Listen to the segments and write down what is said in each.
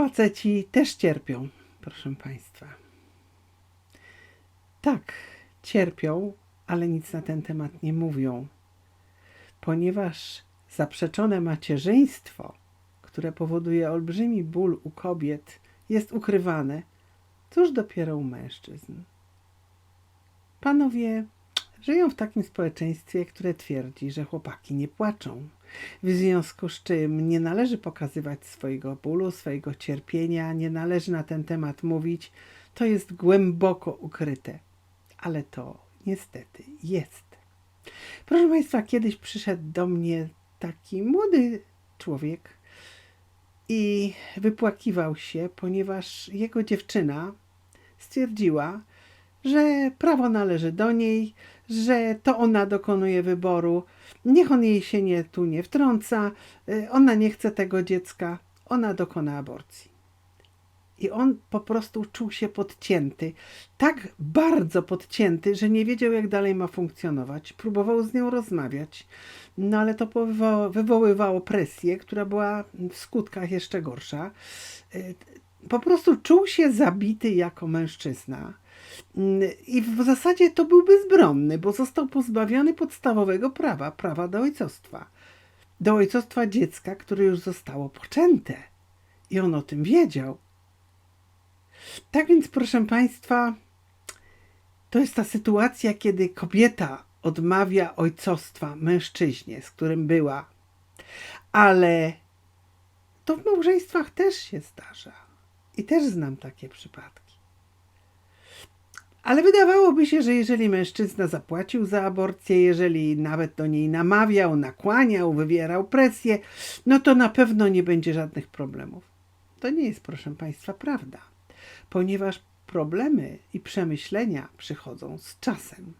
faceci też cierpią, proszę Państwa. Tak, cierpią, ale nic na ten temat nie mówią, ponieważ zaprzeczone macierzyństwo, które powoduje olbrzymi ból u kobiet, jest ukrywane, cóż dopiero u mężczyzn. Panowie żyją w takim społeczeństwie, które twierdzi, że chłopaki nie płaczą. W związku z czym nie należy pokazywać swojego bólu, swojego cierpienia, nie należy na ten temat mówić. To jest głęboko ukryte, ale to niestety jest. Proszę Państwa, kiedyś przyszedł do mnie taki młody człowiek i wypłakiwał się, ponieważ jego dziewczyna stwierdziła, że prawo należy do niej, że to ona dokonuje wyboru, niech on jej się nie, tu nie wtrąca, y, ona nie chce tego dziecka, ona dokona aborcji. I on po prostu czuł się podcięty, tak bardzo podcięty, że nie wiedział, jak dalej ma funkcjonować. Próbował z nią rozmawiać, no ale to wywoływało presję, która była w skutkach jeszcze gorsza. Y, Po prostu czuł się zabity jako mężczyzna. Mm, I w zasadzie to był bezbronny, bo został pozbawiony podstawowego prawa, prawa do ojcostwa. Do ojcostwa dziecka, które już zostało poczęte. I on o tym wiedział. Tak więc, proszę Państwa, to jest ta sytuacja, kiedy kobieta odmawia ojcostwa mężczyźnie, z którym była, ale to w małżeństwach też się zdarza. I też znam takie przypadki. Ale wydawałoby się, że jeżeli mężczyzna zapłacił za aborcję, jeżeli nawet do niej namawiał, nakłaniał, wywierał presję, no to na pewno nie będzie żadnych problemów. To nie jest, proszę Państwa, prawda, ponieważ problemy i przemyślenia przychodzą z czasem.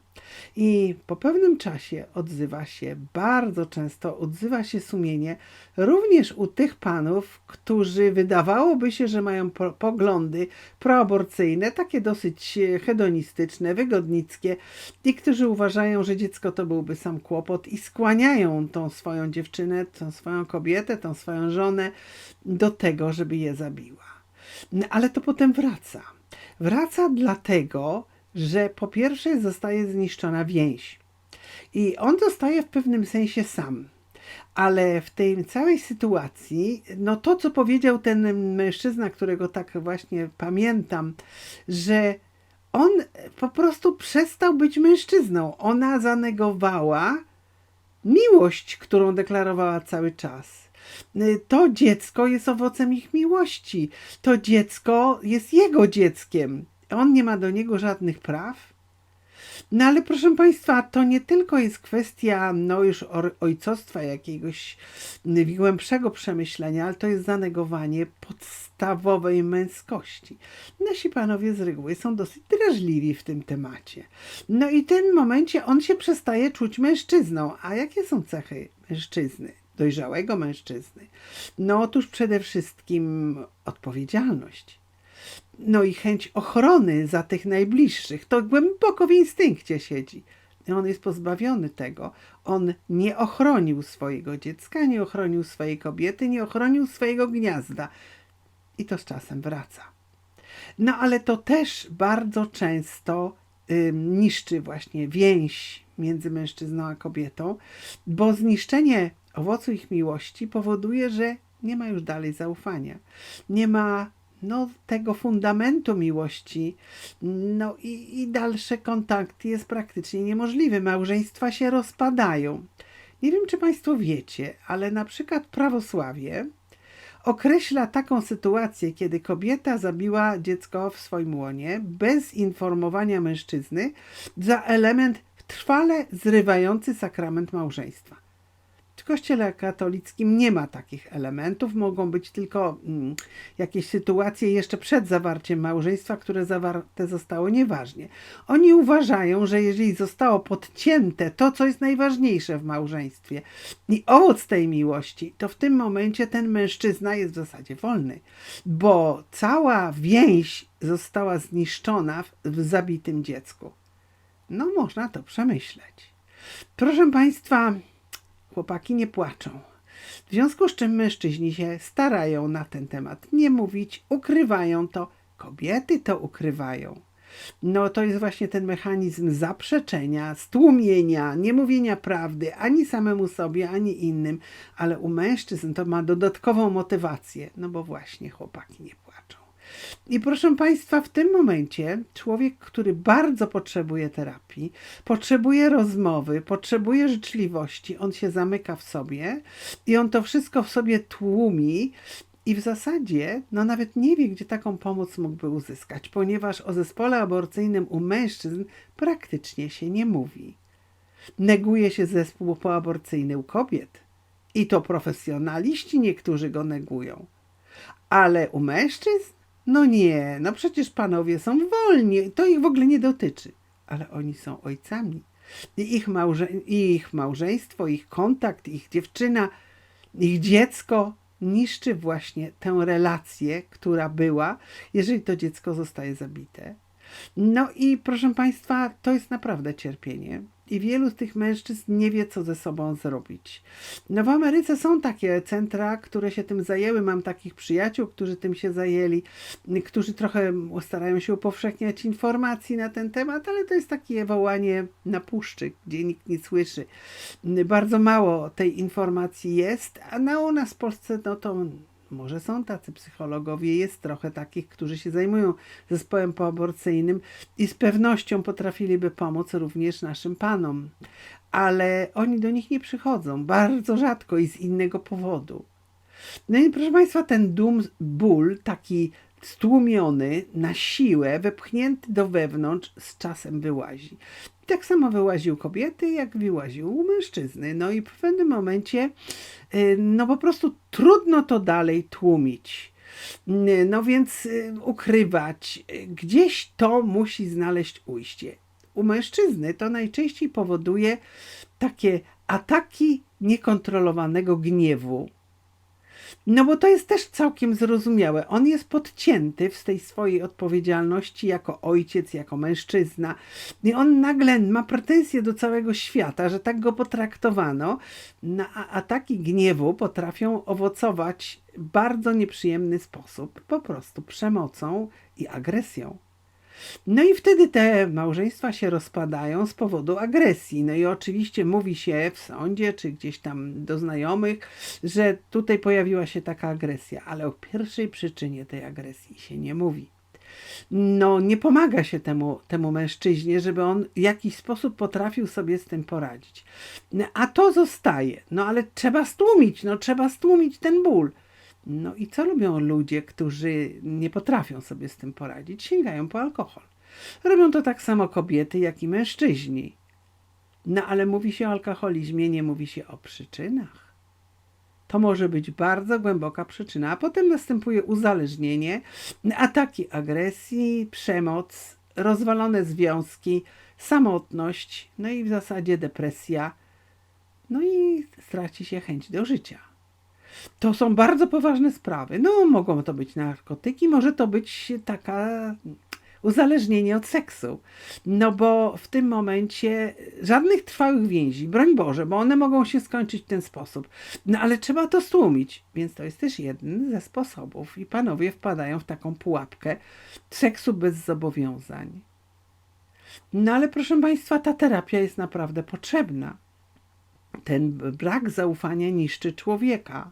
I po pewnym czasie odzywa się, bardzo często odzywa się sumienie również u tych panów, którzy wydawałoby się, że mają po poglądy proaborcyjne, takie dosyć hedonistyczne, wygodnickie i którzy uważają, że dziecko to byłby sam kłopot i skłaniają tą swoją dziewczynę, tą swoją kobietę, tą swoją żonę do tego, żeby je zabiła. Ale to potem wraca. Wraca dlatego, że po pierwsze zostaje zniszczona więź. I on zostaje w pewnym sensie sam. Ale w tej całej sytuacji, no to co powiedział ten mężczyzna, którego tak właśnie pamiętam, że on po prostu przestał być mężczyzną. Ona zanegowała miłość, którą deklarowała cały czas. To dziecko jest owocem ich miłości. To dziecko jest jego dzieckiem. On nie ma do niego żadnych praw. No ale proszę Państwa, to nie tylko jest kwestia no już ojcostwa jakiegoś głębszego przemyślenia, ale to jest zanegowanie podstawowej męskości. Nasi panowie z reguły są dosyć drażliwi w tym temacie. No i w tym momencie on się przestaje czuć mężczyzną. A jakie są cechy mężczyzny? Dojrzałego mężczyzny? No otóż przede wszystkim odpowiedzialność no i chęć ochrony za tych najbliższych. To głęboko w instynkcie siedzi. On jest pozbawiony tego. On nie ochronił swojego dziecka, nie ochronił swojej kobiety, nie ochronił swojego gniazda. I to z czasem wraca. No ale to też bardzo często ym, niszczy właśnie więź między mężczyzną a kobietą, bo zniszczenie owocu ich miłości powoduje, że nie ma już dalej zaufania. Nie ma no, tego fundamentu miłości, no i, i dalszy kontakt jest praktycznie niemożliwy. Małżeństwa się rozpadają. Nie wiem, czy Państwo wiecie, ale na przykład prawosławie określa taką sytuację, kiedy kobieta zabiła dziecko w swoim łonie bez informowania mężczyzny za element trwale zrywający sakrament małżeństwa. W Kościele katolickim nie ma takich elementów, mogą być tylko mm, jakieś sytuacje jeszcze przed zawarciem małżeństwa, które zawarte zostało nieważnie. Oni uważają, że jeżeli zostało podcięte to, co jest najważniejsze w małżeństwie i owoc tej miłości, to w tym momencie ten mężczyzna jest w zasadzie wolny, bo cała więź została zniszczona w, w zabitym dziecku. No, można to przemyśleć. Proszę Państwa, chłopaki nie płaczą. W związku z czym mężczyźni się starają na ten temat nie mówić, ukrywają to, kobiety to ukrywają. No to jest właśnie ten mechanizm zaprzeczenia, stłumienia, niemówienia prawdy ani samemu sobie, ani innym, ale u mężczyzn to ma dodatkową motywację, no bo właśnie chłopaki nie płaczą. I proszę Państwa, w tym momencie człowiek, który bardzo potrzebuje terapii, potrzebuje rozmowy, potrzebuje życzliwości, on się zamyka w sobie i on to wszystko w sobie tłumi i w zasadzie, no nawet nie wie, gdzie taką pomoc mógłby uzyskać, ponieważ o zespole aborcyjnym u mężczyzn praktycznie się nie mówi. Neguje się zespół poaborcyjny u kobiet. I to profesjonaliści niektórzy go negują. Ale u mężczyzn? No nie, no przecież panowie są wolni, to ich w ogóle nie dotyczy. Ale oni są ojcami. I ich, małże ich małżeństwo, ich kontakt, ich dziewczyna, ich dziecko niszczy właśnie tę relację, która była, jeżeli to dziecko zostaje zabite. No i proszę Państwa, to jest naprawdę cierpienie. I wielu z tych mężczyzn nie wie, co ze sobą zrobić. No w Ameryce są takie centra, które się tym zajęły. Mam takich przyjaciół, którzy tym się zajęli, którzy trochę starają się upowszechniać informacji na ten temat, ale to jest takie wołanie na puszczy, gdzie nikt nie słyszy. Bardzo mało tej informacji jest, a na u nas w Polsce no to może są tacy psychologowie, jest trochę takich, którzy się zajmują zespołem poaborcyjnym i z pewnością potrafiliby pomóc również naszym panom, ale oni do nich nie przychodzą bardzo rzadko i z innego powodu. No i proszę Państwa, ten dum, ból, taki stłumiony, na siłę, wepchnięty do wewnątrz, z czasem wyłazi. Tak samo wyłaził kobiety, jak wyłaził mężczyzny. No i w pewnym momencie, y, no po prostu trudno to dalej tłumić. Y, no więc y, ukrywać, gdzieś to musi znaleźć ujście. U mężczyzny to najczęściej powoduje takie ataki niekontrolowanego gniewu, no bo to jest też całkiem zrozumiałe. On jest podcięty w tej swojej odpowiedzialności jako ojciec, jako mężczyzna. I on nagle ma pretensje do całego świata, że tak go potraktowano. No, a ataki gniewu potrafią owocować w bardzo nieprzyjemny sposób, po prostu przemocą i agresją. No i wtedy te małżeństwa się rozpadają z powodu agresji. No i oczywiście mówi się w sądzie, czy gdzieś tam do znajomych, że tutaj pojawiła się taka agresja, ale o pierwszej przyczynie tej agresji się nie mówi. No, nie pomaga się temu, temu mężczyźnie, żeby on w jakiś sposób potrafił sobie z tym poradzić. A to zostaje. No, ale trzeba stłumić, no, trzeba stłumić ten ból. No i co robią ludzie, którzy nie potrafią sobie z tym poradzić? Sięgają po alkohol. Robią to tak samo kobiety, jak i mężczyźni. No ale mówi się o alkoholizmie, nie mówi się o przyczynach. To może być bardzo głęboka przyczyna, a potem następuje uzależnienie, ataki agresji, przemoc, rozwalone związki, samotność, no i w zasadzie depresja, no i straci się chęć do życia. To są bardzo poważne sprawy. No, mogą to być narkotyki, może to być taka uzależnienie od seksu. No bo w tym momencie żadnych trwałych więzi, broń Boże, bo one mogą się skończyć w ten sposób. No ale trzeba to stłumić, więc to jest też jeden ze sposobów. I panowie wpadają w taką pułapkę seksu bez zobowiązań. No ale proszę Państwa, ta terapia jest naprawdę potrzebna. Ten brak zaufania niszczy człowieka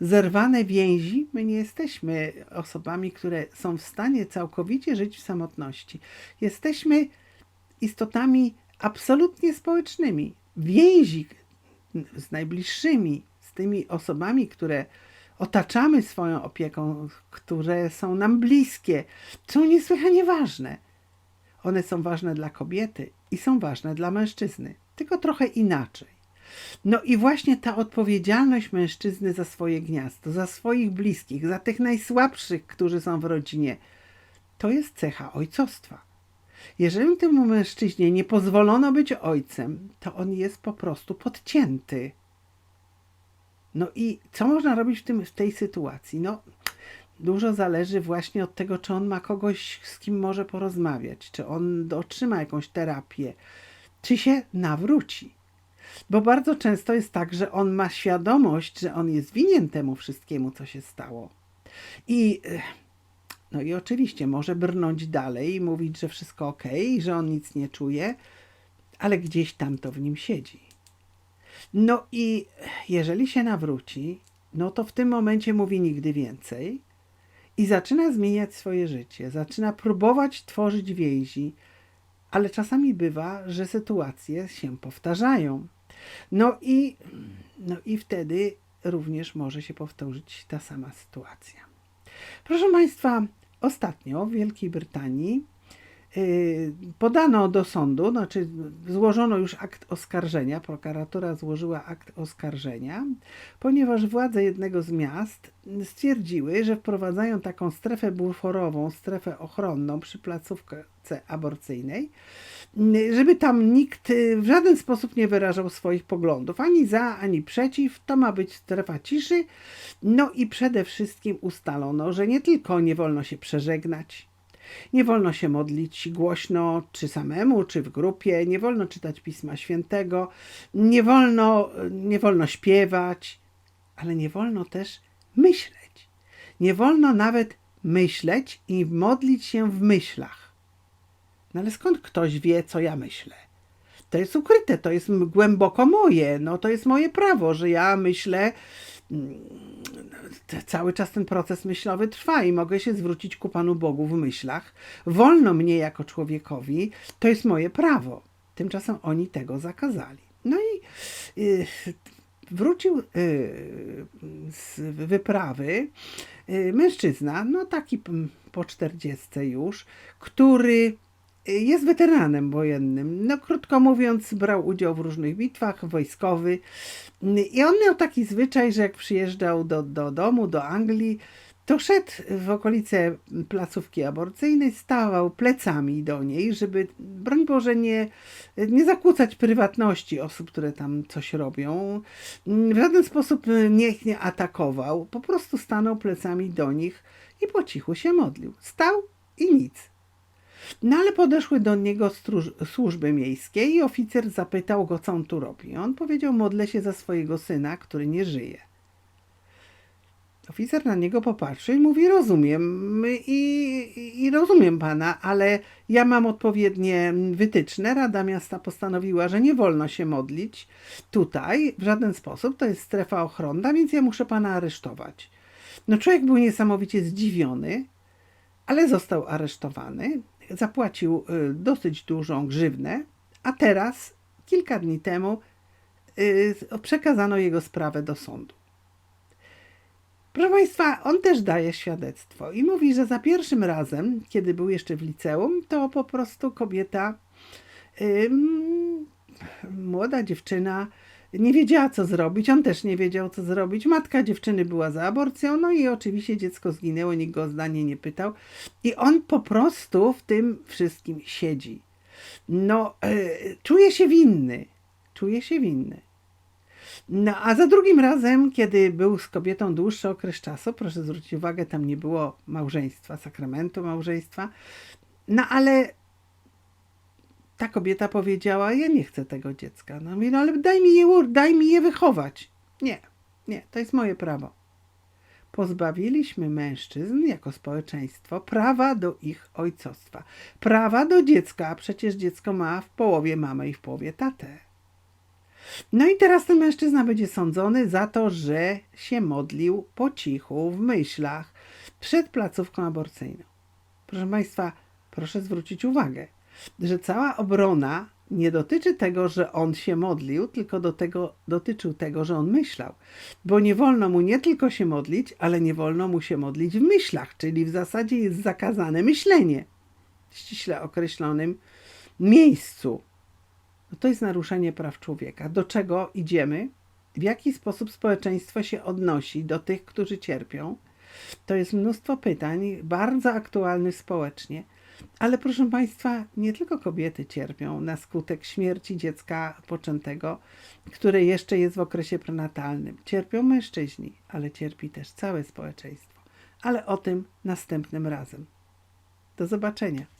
zerwane więzi, my nie jesteśmy osobami, które są w stanie całkowicie żyć w samotności. Jesteśmy istotami absolutnie społecznymi. Więzi z najbliższymi, z tymi osobami, które otaczamy swoją opieką, które są nam bliskie, są niesłychanie ważne. One są ważne dla kobiety i są ważne dla mężczyzny, tylko trochę inaczej. No i właśnie ta odpowiedzialność mężczyzny za swoje gniazdo, za swoich bliskich, za tych najsłabszych, którzy są w rodzinie, to jest cecha ojcostwa. Jeżeli temu mężczyźnie nie pozwolono być ojcem, to on jest po prostu podcięty. No i co można robić w, tym, w tej sytuacji? No, dużo zależy właśnie od tego, czy on ma kogoś, z kim może porozmawiać, czy on otrzyma jakąś terapię, czy się nawróci. Bo bardzo często jest tak, że on ma świadomość, że on jest winien temu wszystkiemu, co się stało. I, eh, no i oczywiście może brnąć dalej i mówić, że wszystko ok, że on nic nie czuje, ale gdzieś tam to w nim siedzi. No i jeżeli się nawróci, no to w tym momencie mówi nigdy więcej i zaczyna zmieniać swoje życie, zaczyna próbować tworzyć więzi, ale czasami bywa, że sytuacje się powtarzają. No i, no i wtedy również może się powtórzyć ta sama sytuacja. Proszę Państwa, ostatnio w Wielkiej Brytanii yy, podano do sądu, znaczy złożono już akt oskarżenia, prokuratura złożyła akt oskarżenia, ponieważ władze jednego z miast stwierdziły, że wprowadzają taką strefę buforową, strefę ochronną przy placówce aborcyjnej, żeby tam nikt w żaden sposób nie wyrażał swoich poglądów, ani za, ani przeciw. To ma być strefa ciszy. No i przede wszystkim ustalono, że nie tylko nie wolno się przeżegnać, nie wolno się modlić głośno, czy samemu, czy w grupie, nie wolno czytać Pisma Świętego, nie wolno, nie wolno śpiewać, ale nie wolno też myśleć. Nie wolno nawet myśleć i modlić się w myślach. No ale skąd ktoś wie, co ja myślę? To jest ukryte, to jest głęboko moje, no to jest moje prawo, że ja myślę, mm, cały czas ten proces myślowy trwa i mogę się zwrócić ku Panu Bogu w myślach. Wolno mnie jako człowiekowi, to jest moje prawo. Tymczasem oni tego zakazali. No i yy, wrócił yy, z wyprawy yy, mężczyzna, no taki po czterdziestce już, który jest weteranem wojennym. No, krótko mówiąc, brał udział w różnych bitwach, wojskowy. I on miał taki zwyczaj, że jak przyjeżdżał do, do domu, do Anglii, to szedł w okolice placówki aborcyjnej, stawał plecami do niej, żeby, broń Boże, nie, nie zakłócać prywatności osób, które tam coś robią. W żaden sposób niech nie atakował, po prostu stanął plecami do nich i po cichu się modlił. Stał i nic. No ale podeszły do niego stróż, służby miejskie i oficer zapytał go, co on tu robi. On powiedział, modlę się za swojego syna, który nie żyje. Oficer na niego popatrzył i mówi, rozumiem i, i rozumiem pana, ale ja mam odpowiednie wytyczne. Rada Miasta postanowiła, że nie wolno się modlić tutaj w żaden sposób. To jest strefa ochronna, więc ja muszę pana aresztować. No człowiek był niesamowicie zdziwiony, ale został aresztowany zapłacił y, dosyć dużą grzywnę, a teraz, kilka dni temu, y, przekazano jego sprawę do sądu. Proszę Państwa, on też daje świadectwo i mówi, że za pierwszym razem, kiedy był jeszcze w liceum, to po prostu kobieta, młoda dziewczyna, nie wiedziała, co zrobić. On też nie wiedział, co zrobić. Matka dziewczyny była za aborcją, no i oczywiście dziecko zginęło, nikt go o zdanie nie pytał. I on po prostu w tym wszystkim siedzi. No, yy, czuje się winny. Czuje się winny. No, a za drugim razem, kiedy był z kobietą dłuższy okres czasu, proszę zwrócić uwagę, tam nie było małżeństwa, sakramentu małżeństwa, no ale ta kobieta powiedziała, ja nie chcę tego dziecka. No mówi, no ale daj mi je, daj mi je wychować. Nie, nie, to jest moje prawo. Pozbawiliśmy mężczyzn jako społeczeństwo prawa do ich ojcostwa. Prawa do dziecka, a przecież dziecko ma w połowie mamę i w połowie tatę. No i teraz ten mężczyzna będzie sądzony za to, że się modlił po cichu, w myślach, przed placówką aborcyjną. Proszę Państwa, proszę zwrócić uwagę, że cała obrona nie dotyczy tego, że on się modlił, tylko do tego, dotyczył tego, że on myślał. Bo nie wolno mu nie tylko się modlić, ale nie wolno mu się modlić w myślach, czyli w zasadzie jest zakazane myślenie w ściśle określonym miejscu. No to jest naruszenie praw człowieka. Do czego idziemy? W jaki sposób społeczeństwo się odnosi do tych, którzy cierpią? To jest mnóstwo pytań, bardzo aktualnych społecznie. Ale proszę Państwa, nie tylko kobiety cierpią na skutek śmierci dziecka poczętego, które jeszcze jest w okresie prenatalnym. Cierpią mężczyźni, ale cierpi też całe społeczeństwo. Ale o tym następnym razem. Do zobaczenia.